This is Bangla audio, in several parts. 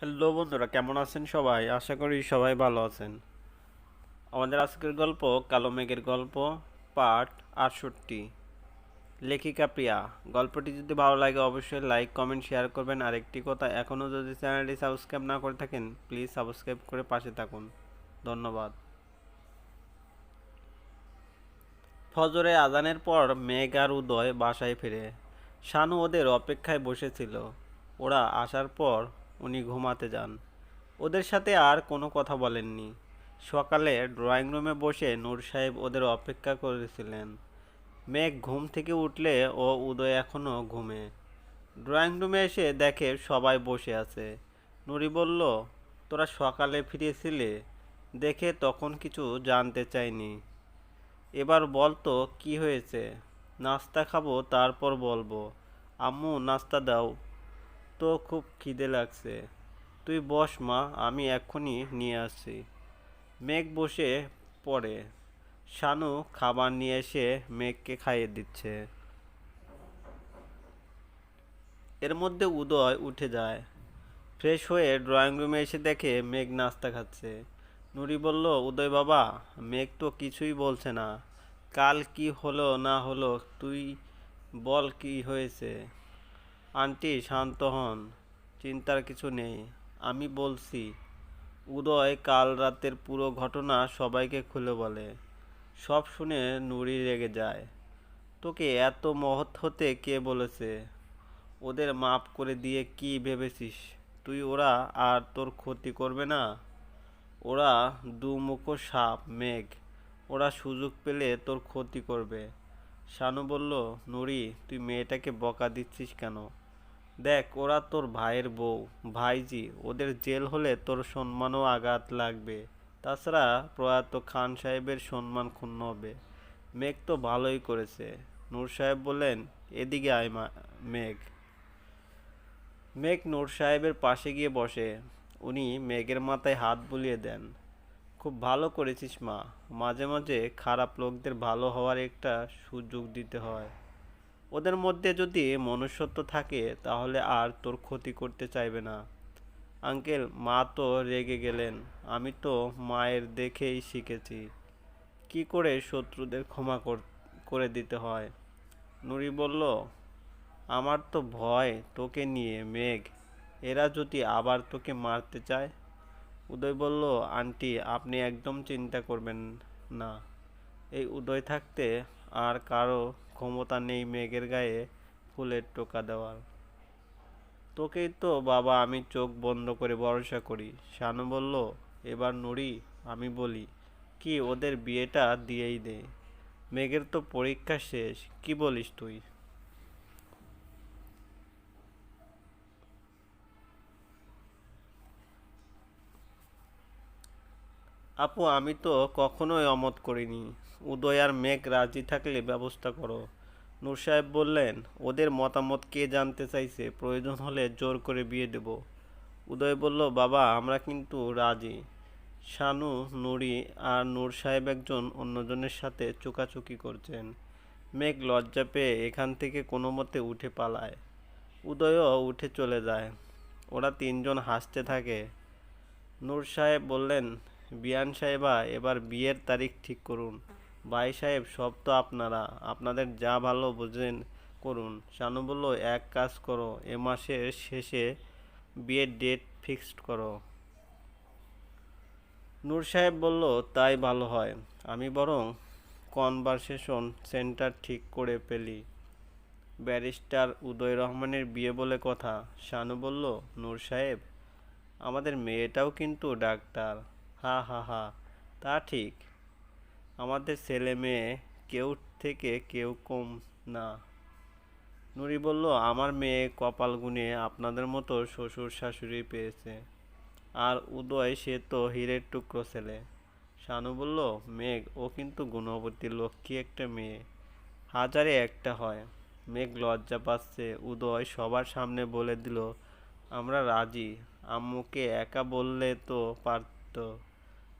হ্যালো বন্ধুরা, কেমন আছেন সবাই? আশা করি সবাই ভালো আছেন। আমাদের আজকের গল্প, কালো মেঘের গল্প, পার্ট আটষট্টি। লেখিকা প্রিয়া। গল্পটি যদি ভালো লাগে অবশ্যই লাইক, কমেন্ট, শেয়ার করবেন। আর একটি কথা এখনও যদি চ্যানেলটি সাবস্ক্রাইব না করে থাকেন, প্লিজ সাবস্ক্রাইব করে পাশে থাকুন। ধন্যবাদ। ফজরে আজানের পর মেঘ আর উদয় বাসায় ফিরে। শানু ওদের অপেক্ষায় বসেছিল। ওরা আসার পর উনি ঘুমাতে যান। ওদের সাথে আর কোনো কথা বলেননি। সকালে ড্রয়িং রুমে বসে নূর সাহেব ওদের অপেক্ষা করেছিলেন। মেঘ ঘুম থেকে উঠলে ও উদয় এখনও ঘুমে। ড্রয়িং রুমে এসে দেখে সবাই বসে আছে। নুরি বলল, তোরা সকালে ফিরেছিলে? দেখে তখন কিছু জানতে চাইনি। এবার বল তো, কি হয়েছে? নাস্তা খাব, তারপর বলব। আম্মু, নাস্তা দাও। তো খুব খিদে লাগছে। তুই বস মা, আমি এক্ষুনি নিয়ে আসছি। মেঘ বসে পড়ে। শানু খাবার নিয়ে এসে মেঘকে খাইয়ে দিচ্ছে। এর মধ্যে উদয় উঠে যায়। ফ্রেশ হয়ে ড্রয়িং রুমে এসে দেখে মেঘ নাস্তা খাচ্ছে। নুরি বলল, উদয় বাবা, মেঘ তো কিছুই বলছে না। কাল কি হলো না হলো, তুই বল কি হয়েছে? আন্টি, শান্ত হন। চিন্তার কিছু নেই। আমি বলছি, উদয় কাল রাতের পুরো ঘটনা সবাইকে খুলে বলে। সব শুনে নুরি রেগে যায়। তোকে এত মহৎ হতে কে বলেছে? ওদের মাপ করে দিয়ে কি ভেবেছিস? তুই ওরা আর তোর ক্ষতি করবে না? ওরা দুমুখো সাপ, মেঘ। ওরা সুযোগ পেলে তোর ক্ষতি করবে। শানু বলল, নুরি, তুই মেয়েটাকে বকা দিচ্ছিস কেন? দেখ, ওরা তোর ভাইয়ের বউ। ভাইজি, ওদের জেল হলে তোর সম্মানও আঘাত লাগবে। তাছাড়া প্রয়াত খান সাহেবের সম্মান ক্ষুণ্ণ হবে। মেঘ তো ভালোই করেছে। নূর সাহেব বললেন, এদিকে আয় মা, মেঘ। মেঘ নূর সাহেবের পাশে গিয়ে বসে। উনি মেঘের মাথায় হাত বুলিয়ে দেন, খুব ভালো করেছিস মা। মাঝে মাঝে খারাপ লোকদের ভালো হওয়ার একটা সুযোগ দিতে হয়। ওদের মধ্যে যদি মনুষ্যত্ব থাকে, তাহলে আর তোর ক্ষতি করতে চাইবে না। আঙ্কেল, মা তো রেগে গেলেন। আমি তো মায়ের দেখেই শিখেছি। কি করে শত্রুদের ক্ষমা কর- দিতে হয়? নুরি বলল, আমার তো ভয় তোকে নিয়ে, মেঘ। এরা যদি আবার তোকে মারতে চায়? উদয় বলল, আন্টি, আপনি একদম চিন্তা করবেন না। এই উদয় থাকতে আর কারও ক্ষমতা নেই মেঘের গায়ে ফুলের টোকা দেওয়ার। তোকেই তো, বাবা, আমি চোখ বন্ধ করে ভরসা করি। শানু বলল, এবার নুরি, আমি বলি, কি ওদের বিয়েটা দিয়েই দে। মেঘের তো পরীক্ষা শেষ, কি বলিস তুই? আপু, আমি তো কখনোই অমত করিনি। উদয় আর মেঘ রাজি থাকলে ব্যবস্থা করো। নূর সাহেব বললেন, ওদের মতামত কে জানতে চাইছে? প্রয়োজন হলে জোর করে বিয়ে দেব। উদয় বলল, বাবা, আমরা কিন্তু রাজি। শানু, নুরি আর নূর সাহেব একজন অন্যজনের সাথে চোকাচুকি করছেন। মেঘ লজ্জা পেয়ে এখান থেকে কোনো মতে উঠে পালায়। উদয়ও উঠে চলে যায়। ওরা তিনজন হাসতে থাকে। নূর সাহেব বললেন, বিয়ান সাহেবা, এবার বিয়ের তারিখ ঠিক করুন। ভাই সাহেব, সব তো আপনারা। আপনাদের যা ভালো বোঝেন, করুন। শানু বলল, এক কাজ করো, এ মাসের শেষে বিয়ের ডেট ফিক্সড করো। নূর সাহেব বলল, তাই ভালো হয়। আমি বরং কনভারসেশন সেন্টার ঠিক করে ফেলি। ব্যারিস্টার উদয় রহমানের বিয়ে বলে কথা। শানু বলল, নূর সাহেব, আমাদের মেয়েটাও কিন্তু ডাক্তার। হা হা হা। তা ঠিক। আমাদের ছেলে মেয়ে কেউ থেকে কেউ কম না। নুরি বলল, আমার মেয়ে কপাল গুনে আপনাদের মতো শ্বশুর শাশুড়ি পেয়েছে। আর উদয়, সে তো হীরের টুকরো ছেলে। শানু বলল, মেঘ, ও কিন্তু গুণবতী লক্ষ্মী একটা মেয়ে। হাজারে একটা হয়। মেঘ লজ্জা পাচ্ছে। উদয় সবার সামনে বলে দিল, আমরা রাজি। আম্মুকে একা বললে তো পারতো।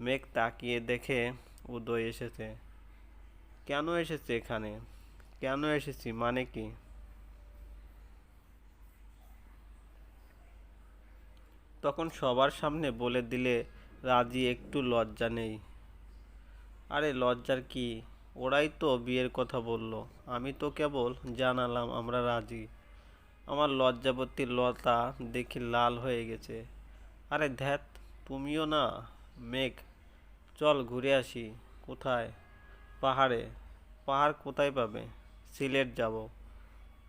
মেঘ তাকিয়ে দেখে উদয় এসেছে। কেন এসেছে এখানে? কেন এসেছি? মানে কি? তখন সবার সামনে বলে দিলে রাজি একটু লজ্জা নেই। আরে লজ্জার কি? ওরাই তো বিয়ের কথা বলল। আমি তো কেবল জানালাম আমরা রাজি। আমার লজ্জাবতী লতা দেখি লাল হয়ে গেছে। আরে ধ্যাত, তুমিও না, মেঘ। চল ঘুরে আসি। কোথায়? পাহাড়ে। পাহাড় কোথায় পাবে? সিলেট যাব।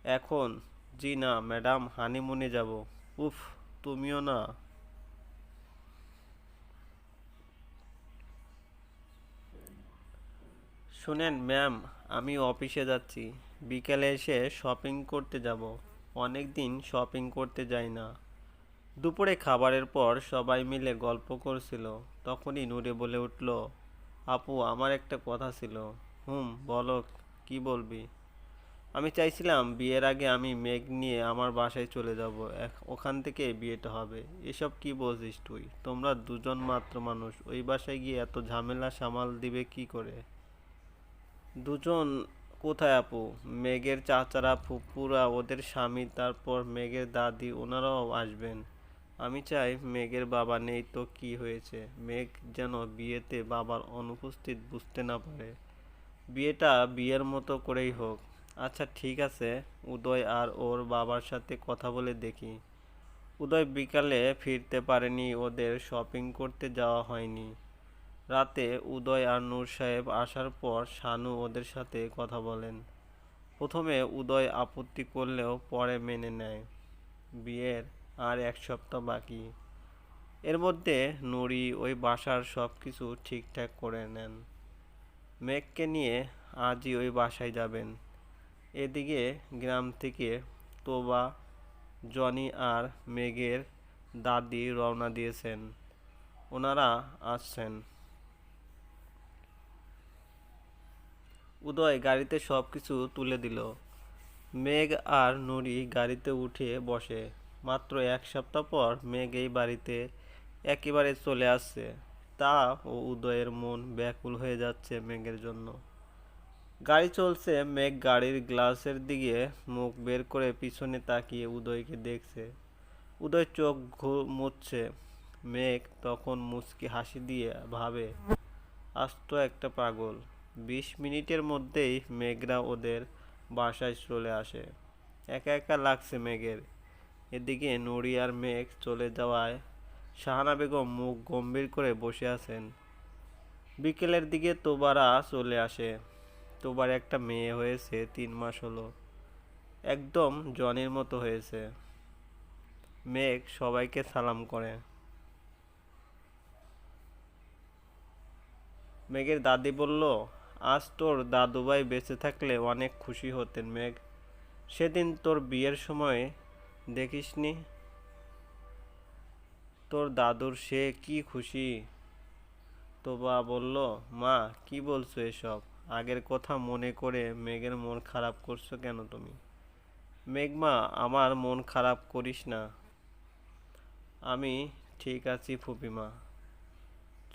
এখন? জি না, ম্যাডাম, হানিমুনে যাব। উফ, তুমিও না। শুনেন ম্যাম, আমি অফিসে যাচ্ছি। বিকেলে এসে শপিং করতে যাব। অনেক দিন শপিং করতে যাই না। দুপুরে খাবারের পর সবাই মিলে গল্প করছিল। তখনই নূরে বলে উঠল, আপু, আমার একটা কথা ছিল। হুম, বলো, কি বলবি? আমি চাইছিলাম বিয়ের আগে আমি মেঘ নিয়ে আমার বাসায় চলে যাব। ওখান থেকে বিয়েটা হবে। এসব কি বলছিস তুই? তোমরা দুজন মাত্র মানুষ। ওই বাসায় গিয়ে এত ঝামেলা সামাল দিবে কি করে? দুজন কোথায় আপু? মেঘের চাচারা ফুপুরা ওদের স্বামী, তারপর মেঘের দাদি, ওনারাও আসবেন। আমি চাই মেঘের বাবা নেই তো কি হয়েছে? মেঘ যেন বিয়েতে বাবার অনুপস্থিত বুঝতে না পারে। বিয়েটা বিয়ের মতো করেই হোক। আচ্ছা ঠিক আছে। উদয় আর ওর বাবার সাথে কথা বলে দেখি। উদয় বিকালে ফিরতে পারেনি, ওদের শপিং করতে যাওয়া হয়নি। রাতে উদয় আর নূর সাহেব আসার পর শানু ওদের সাথে কথা বলেন। প্রথমে উদয় আপত্তি করলেও পরে মেনে নেয়। বিয়ের আর এক সপ্তাহ বাকি। এর মধ্যে নুরি ওই বাসার সব কিছু ঠিকঠাক করে নেন। মেঘকে নিয়ে আজই ওই বাসায় যাবেন। এদিকে গ্রাম থেকে তোবা, জনি আর মেঘের দাদি রওনা দিয়েছেন। ওনারা আসছেন। উদয় গাড়িতে সব কিছু তুলে দিল। মেঘ আর নুরি গাড়িতে উঠে বসে। মাত্র এক সপ্তাহ পর মেঘ এই বাড়িতে একেবারে চলে আসছে। তা ও উদয়ের মন ব্যাকুল হয়ে যাচ্ছে মেঘের জন্য। গাড়ি চলছে, মেঘ গাড়ির গ্লাসের দিকে মুখ বের করে পিছনে তাকিয়ে উদয়কে দেখছে। উদয় চোখ ঘু- মুছছে। মেঘ তখন মুচকি হাসি দিয়ে ভাবে, আস্ত একটা পাগল। বিশ মিনিটের মধ্যেই মেঘরা ওদের বাসায় চলে আসে। একা একা লাগছে মেঘের। এদিকে নুরি আর মেঘ চলে যাওয়ায় শাহানা বেগম মুখ গম্ভীর করে বসে আছেন। বিকেলের দিকে তোবারা চলে আসে। তোবার একটা মেয়ে হয়েছে, তিন মাস হলো। একদম জনির মতো হয়েছে। মেঘ সবাইকে সালাম করে। মেঘের দাদি বলল, আজ তোর দাদুভাই বেঁচে থাকলে অনেক খুশি হতেন মেঘ। সেদিন তোর বিয়ের সময় দেখিসনি? তোর দাদুর সে কি খুশি? তোবা বলল, মা, কি বলছো এসব? আগের কথা মনে করে মেঘের মন খারাপ করছ কেন তুমি? মেঘমা, আমার মন খারাপ করিস না। আমি ঠিক আছি ফুপিমা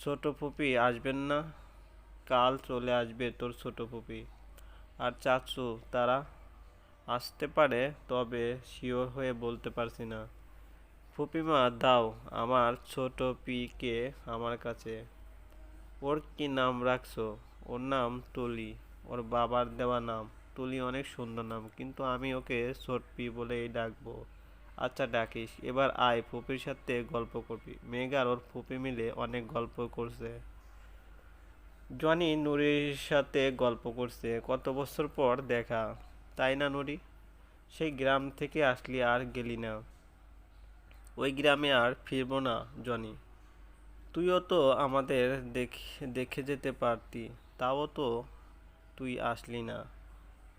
ছোট ফুপি, আসবেন না? কাল চলে আসবে তোর ছোট ফুপি। আর চাচু, তারা? আসতে পারে, তবে শিওর হয়ে বলতে পারছি না। ফুপিমা, দাও, আমার ছোট পিকে আমার কাছে। ওর কি নাম রাখছো? ওর নাম তুলি। ওর বাবার দেওয়া নাম। তুলি অনেক সুন্দর নাম, কিন্তু আমি ওকে ছোট পি বলেই ডাকবো। আচ্ছা ডাকিস। এবার আয়, ফুপির সাথে গল্প করবি। মেঘার ওর ফুপি মিলে অনেক গল্প করছে। জনি নুরির সাথে গল্প করছে। কত বছর পর দেখা। তাই না নুরি সেই গ্রাম থেকে আসলি আর গেলি না। ওই গ্রামে আর ফিরবো না, জনি। তুইও তো আমাদের দেখে দেখে যেতে পারতি, তাও তো তুই আসলি না।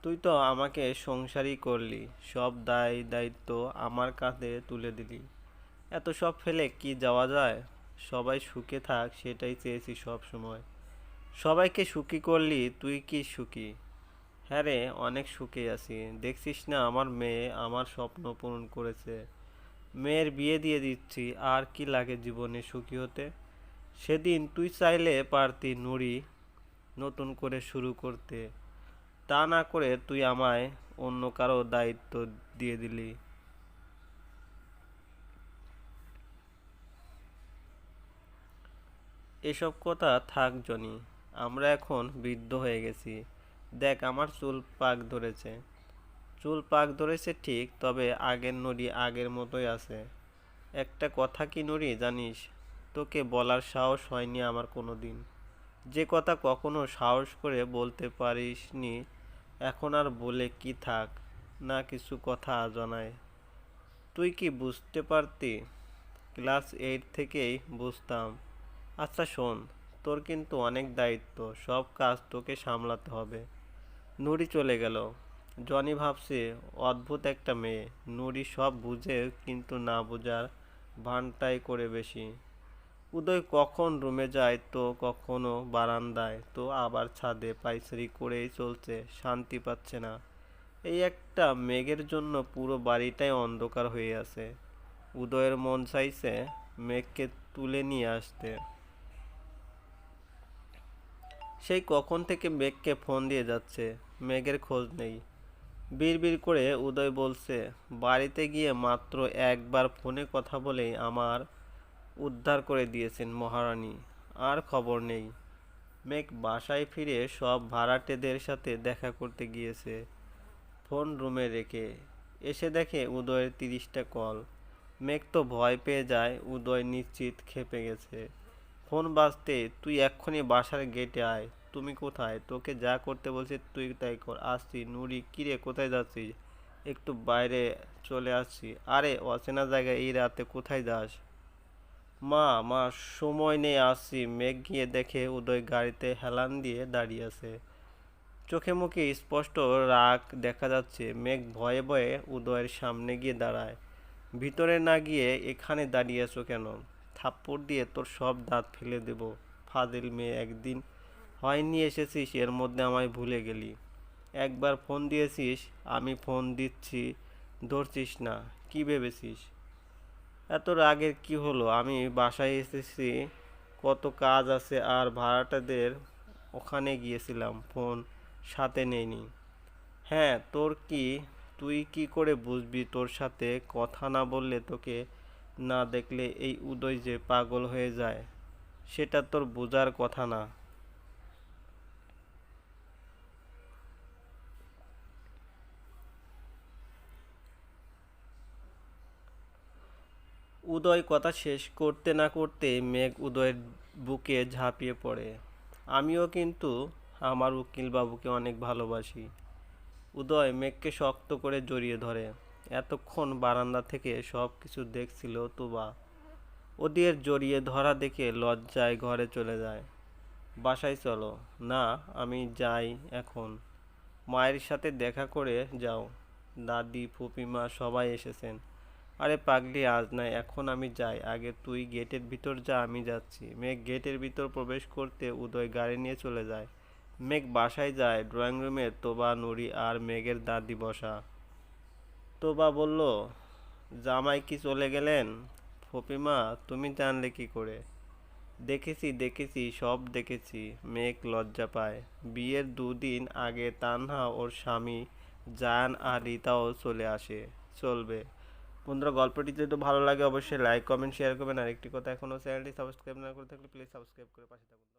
তুই তো আমাকে সংসারই করলি, সব দায় দায়িত্ব আমার কাঁধে তুলে দিলি। এত সব ফেলে কি যাওয়া যায়? সবাই সুখে থাক, সেটাই চেয়েছি সব সময়। সবাইকে সুখী করলি, তুই কি সুখী? হ্যাঁ রে, অনেক সুখে আছি। দেখছিস না, আমার মেয়ে আমার স্বপ্ন পূরণ করেছে। মেয়ের বিয়ে দিয়ে দিচ্ছি, আর কি লাগে জীবনে সুখী হতে? সেদিন তুই চাইলে পারতি নুরি নতুন করে শুরু করতে। তা না করে তুই আমায় অন্য কারও দায়িত্ব দিয়ে দিলি। এসব কথা থাক জনি, আমরা এখন বৃদ্ধ হয়ে গেছি। দেখ, আমার চুল পাক ধরেছে। চুল পাক ধরেছে ঠিক, তবে আগের নুড়ি আগের মতোই আছে। একটা কথা কি নুড়ি, জানিস? তোকে বলার সাহস হয়নি আমার কোনো দিন যে কথা কখনো সাহস করে বলতে পারিসনি, এখন আর বলে কি থাক? না কিছু কথা জানায়। তুই কি বুঝতে পারতি? ক্লাস এইট থেকেই বুঝতাম। আচ্ছা শোন, তোর কিন্তু অনেক দায়িত্ব, সব কাজ তোকে সামলাতে হবে। নুরি চলে গেল। জনি ভাবছে, অদ্ভুত একটা মেয়ে। নুরি সব বুঝে কিন্তু না বোঝার ভানটাই করে বেশি। উদয় কখন রুমে যায় তো কখনো বারান্দায়। তো আবার ছাদে পাইচারি করেই চলছে, শান্তি পাচ্ছে না। এই একটা মেঘের জন্য পুরো বাড়িটাই অন্ধকার হয়ে আছে। উদয়ের মন চাইছে মেঘকে তুলে নিয়ে আসতে। সেই কখন থেকে মেঘকে ফোন দিয়ে যাচ্ছে। মেঘের খোঁজ নেই। বিড়বিড় করে উদয় বলছে, বাড়িতে গিয়ে মাত্র একবার ফোনে কথা বলেই আমার উদ্ধার করে দিয়েছেন মহারানী, আর খবর নেই। মেঘ বাসায় ফিরে সব ভাড়াটেদের সাথে দেখা করতে গিয়েছে ফোন রুমে রেখে। এসে দেখে উদয়ের তিরিশটা কল। মেঘ তো ভয় পেয়ে যায়, উদয় নিশ্চিত খেপে গেছে। ফোন বাজতে তুই এক্ষুনি বাসার গেটে আয়। তুমি কোথায়? তোকে যা করতে বলছি তুই তাই কর। আসছি। নুরি কিরে কোথায় যাচ্ছিস? একটু বাইরে চলে আসছি। আরে, অচেনা জায়গায় এই রাতে কোথায় যাস? মা মা, সময় নেই, আসছি। মেঘ গিয়ে দেখে উদয় গাড়িতে হেলান দিয়ে দাঁড়িয়ে আছে। চোখে মুখে স্পষ্ট রাগ দেখা যাচ্ছে। মেঘ ভয়ে ভয়ে উদয়ের সামনে গিয়ে দাঁড়ায়। ভিতরে না গিয়ে এখানে দাঁড়িয়ে আছো কেন? থাপ্পড় দিয়ে তোর সব দাঁত ফেলে দেব। ফাজিল মেয়ে একদিন হয়নি এসেছিস, এর মধ্যে আমায় ভুলে গেলি। একবার ফোন দিয়েছিস, আমি ফোন দিচ্ছি, ধরছিস না, কি ভেবেছিস? এত রাগের কি হলো? আমি বাসায় এসেছি, কত কাজ আছে আর ভাড়াটাদের ওখানে গিয়েছিলাম, ফোন সাথে নেইনি। হ্যাঁ তোর কি, তুই কি করে বুঝবি তোর সাথে কথা না বললে তোকে না দেখলে এই উদয় যে পাগল হয়ে যায়, সেটা তোর বোঝার কথা না। উদয় কথা শেষ করতে না করতে মেঘ উদয়ের বুকে ঝাঁপিয়ে পড়ে। আমিও কিন্তু আমার উকিল বাবুকে অনেক ভালোবাসি। উদয় মেঘকে শক্ত করে জড়িয়ে ধরে। এতক্ষণ বারান্দা থেকে সব কিছু দেখছিল তুবা। ওদের জড়িয়ে ধরা দেখে লজ্জায় ঘরে চলে যায়। বাসায় চলো। না, আমি যাই এখন। মায়ের সাথে দেখা করে যাও। দাদি, ফুপিমা সবাই এসেছেন। আরে পাগলি, আজ নাই এখন আমি যাই। আগে তুই গেটের ভিতর যা, আমি যাচ্ছি। মেঘ গেটের ভিতর প্রবেশ করতে উদয় গাড়ি নিয়ে চলে যায়। মেঘ বাসায় যায় ড্রয়িং রুমে তোবা, নুরি আর মেঘের দাদি বসা। তোবা বলল, জামাই কি চলে গেলেন? ফপিমা, তুমি জানলে কি করে? দেখেছি দেখেছি, সব দেখেছি। মেঘ লজ্জা পায়। বিয়ের দুদিন আগে তানহা ওর স্বামী জায়ান আর রিতাও চলে আসে। চলবে। বন্ধুরা, গল্পটি যদি ভালো লাগে অবশ্যই লাইক কমেন্ট শেয়ার করবেন। আর একটি কথা এখনও চ্যানেলটি সাবস্ক্রাইব না করে থাকলে প্লিজ সাবস্ক্রাইব করে পাশে থাকুন।